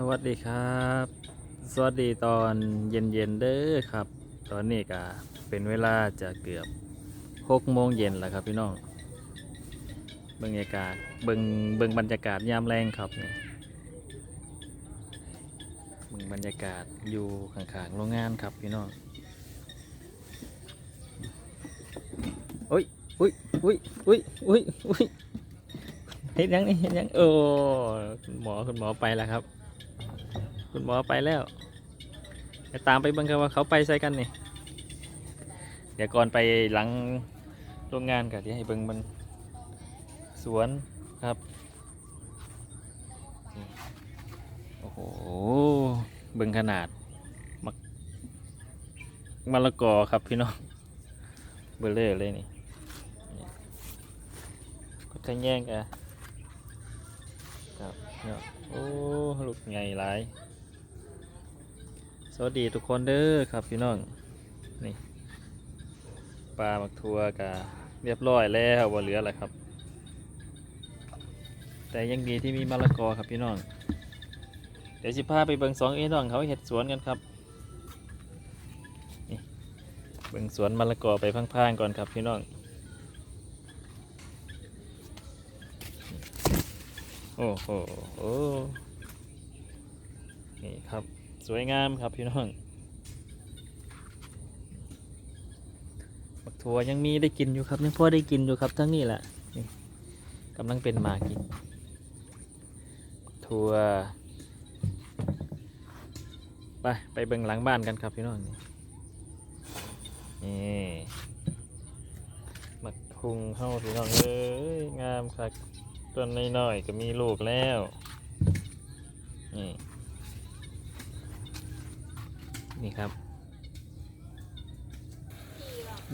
สวัสดีครับ สวัสดีตอนเย็นๆเด้อครับ ตอนนี้ก็เป็นเวลาจะเกือบหกโมงเย็นแล้วครับพี่น้องบรรยากาศเบิงเบิงบรรยากาศยามแรงครับนี่เบิงบรรยากาศอยู่ข้างๆโรงงานครับพี่น้องอุ้ยอุ้ยอุ้ยอุ้ยอุ้ยอุ้ยเห็นยังนี่เห็นยังโอ้หมอคุณหมอไปแล้วครับ คุณหมอไปแล้วไปตามไปเบิ่งกันว่าเขาไปใส่กันนี่ เดี๋ยวก่อนไปหลังโรงงานกันเดี๋ยวให้เบิ่งมันสวนครับ โอ้โห เบิ่งขนาดมักมะละกอครับพี่น้อง เบลเลอร์เลยนี่นี่ก็จะแย่งกัน ครับเนี่ยโอ้ลูกใหญ่หลายสวัสดีทุกคนเด้อครับพี่น้องนี่ปลาหมักทัวกะเรียบร้อยแล้วบ่เหลือแล้วครับ แต่ยังดีที่มีมะละกอครับพี่น้องเดี๋ยวสิพาไปเบิ่งสองเอ้น้องเขาเห็ดสวนกันครับนี่เบิ่งสวนมะละกอไปพังๆก่อนครับพี่น้อง โอ้โหโอ้นี่ครับ สวยงามครับพี่น้องบักถั่วยังมีได้กินอยู่ครับ ยังพอได้กินอยู่ครับทั้งนี้แหละกำลังเป็นหมากินบักถั่วไป ไปเบิ่งหลังบ้านกันครับพี่น้องนี่นี่มักคุงเข้าพี่น้องเอ้ยงามครับ ต้นน้อยๆก็มีลูกแล้วนี่นี่ครับ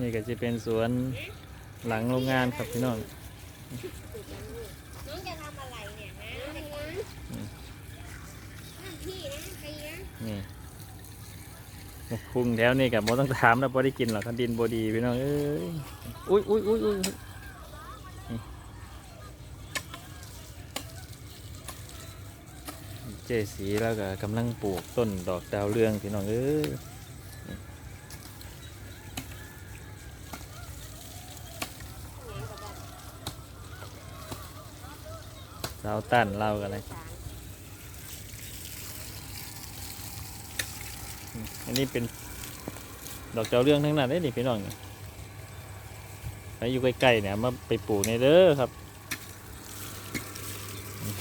นี่ก็จะเป็นสวนหลังโรงงานครับพี่น้องน้องจะทำอะไรเนี่ยนะพี่นะใครนะนี่คุงแถวนี่กับโมต้องถามนะพอได้กินหรอกคันดินบดีพี่น้องเอ้ยอุ้ยอุ้ยอุ้ยอุ้ยนี่ เจสีแล้วก็กำลังปลูกต้นดอกดาวเรืองพี่น้องเอ้ยนี่สาวตั้นเล่ากันเลยอันนี้เป็นดอกเจ้าเรื่องทั้งนั้นเลยนี่พี่น้องนี่ไปอยู่ใกล้ๆเนี่ยมาไปปลูกในเด้อครับอืม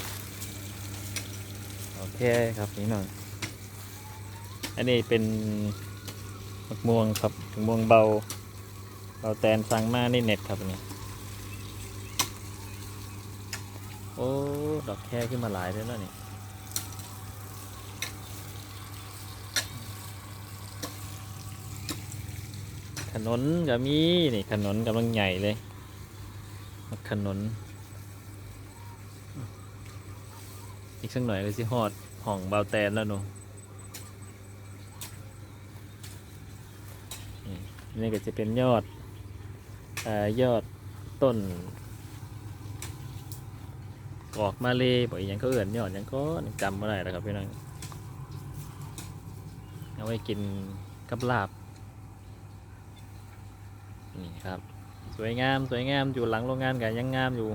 โอเคครับพี่น้องอันนี้เป็นมะม่วงครับมะม่วงเบาเบาแตนสั่งมาในเน็ตครับอันนี้โอ้ดอกแค่ขึ้นมาหลายเลยแล้วนี่ขนนก็มีนี่ขนนกำลังใหญ่เลยขนนอีก สักหน่อยก็สิฮอดห้องเบาแตนแล้วหนูนี่นี่ก็จะเป็นยอดอยอดต้นกอกมาเลยบอกอหยังเขาเอื่นยอดยังก็จำไม่ได้แล้วครับพี่น้องเอาไว้กินกับลาบนี่ครับ สวยงามสวยงามอยู่หลังโรงงานกันยังงามอยู่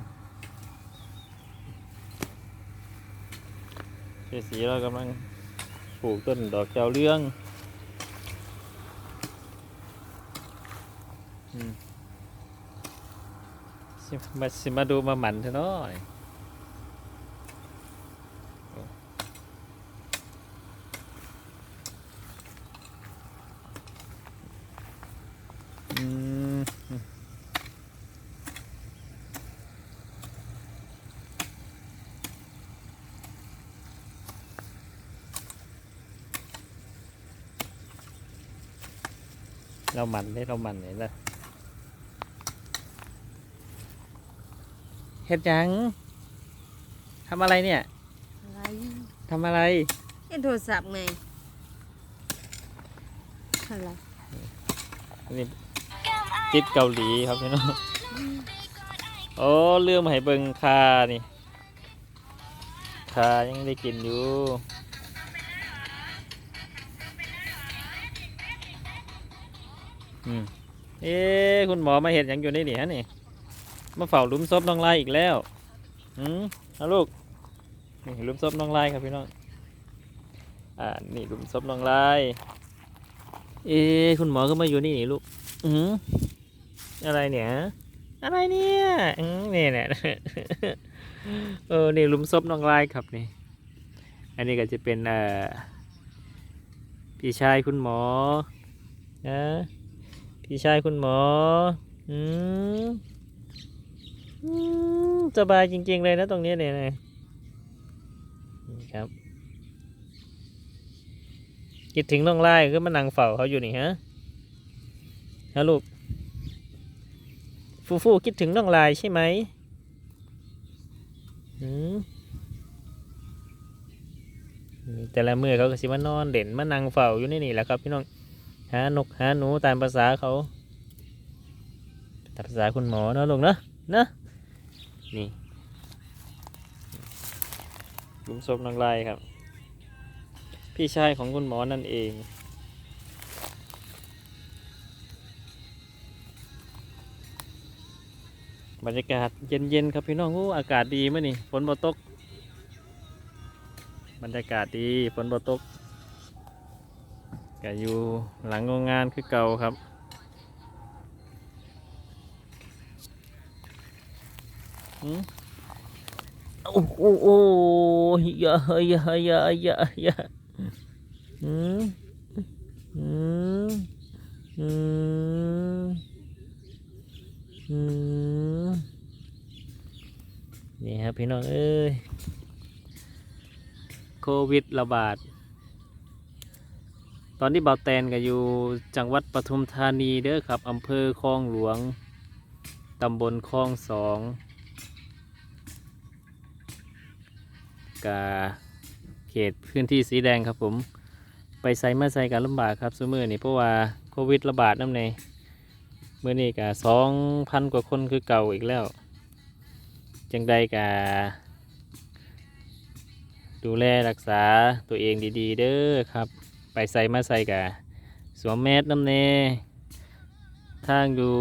เจสีเรากำลังปลูกต้นดอกเจ้าเรื่องอืมสิมาสิมาดูมาหมันเถอะน้อยอืม เรามันได้เรามันเลยนะเฮ็ดหยังทำอะไรเนี่ยอะไรทำอะไรเล่นโทรศัพท์ไงอะไรอันนี้ติดเกาหลีครับพี่น้องโอ้เรื่องมาให้เบิ่งคานี่คายังได้กินอยู่ อืมเอ๊คุณหมอมาเห็นยังอยู่ในนี่ฮะนี่มาเฝ้าลุมศพน้องลายอีกแล้วอืมเอาลูกนี่ลุมศพน้องลายครับพี่น้องอ่านี่ลุมศพน้องลายเอ๊คุณหมอก็มาอยู่นี่นี่ลูกอืมอะไรเนี่ยอะไรเนี่ยอืมนี่เนี่ยเออนี่ลุมศพน้องลายครับนี่ อันนี้ก็จะเป็นอ่อพี่ชายคุณหมอนะ พี่ชายคุณหมออืมอืมสบายจริง ๆ เลยนะตรงนี้เนี่ยนะนี่ครับ คิดถึงน้องไล่ก็มานั่งเฝ้าเขาอยู่นี่ฮะฮะลูก ฟูฟูคิดถึงน้องลายใช่ไหมอืมแต่ละมือเขาก็สิมานอนเด่นมานั่งเฝ้าอยู่ในนี่แหละครับพี่น้อง หานกหาหนูตามภาษาเขาตามภาษาคุณหมอเนาะลูกเนาะเนาะนี่ลุมศพน้องลายครับ พี่ชายของคุณหมอนั่นเองบรรยากาศเย็นๆครับพี่น้องโอ้อากาศดีมั้ยนี่ฝนบ่ตก บรรยากาศดีฝนบ่ตก ก็อยู่หลังโรงงานคือเก่าครับหืมโอ้โอ้ยอย่าอย่าอย่าอย่าอย่าอืมอืมอืมอืมนี่ครับพี่น้องเอ้ย โควิดระบาด ตอนที่เบาแตนก็อยู่จังหวัดปทุมธานีเด้อครับอำเภอคลองหลวงตำบลคลองสองกาเขตพื้นที่สีแดงครับผม ไปใส่มาใส่กันลำบากครับซุมือนี่เพราะว่าโควิดระบาดน้ำในเมื่อนี้ก็สองพันกว่าคนคือเก่าอีกแล้ว จังใดกะดูแลรักษาตัวเองดี ๆ เด้อครับ ไปใส่มาใส่กะสวมแมสน้ำเนทางอยู่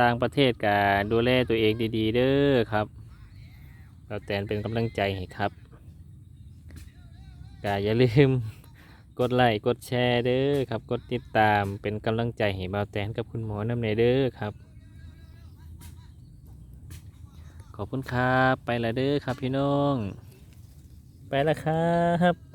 ต่างประเทศกะดูแลตัวเองดีๆ เด้อครับเราแตนเป็นกำลังใจให้ครับกะอย่าลืมกดไลค์กดแชร์เด้อครับ กดติดตามเป็นกำลังใจให้บ่าวแตนกับคุณหมอน้ำเนเด้อครับ ขอบคุณครับ ไปละเด้อครับพี่น้อง ไปละครับ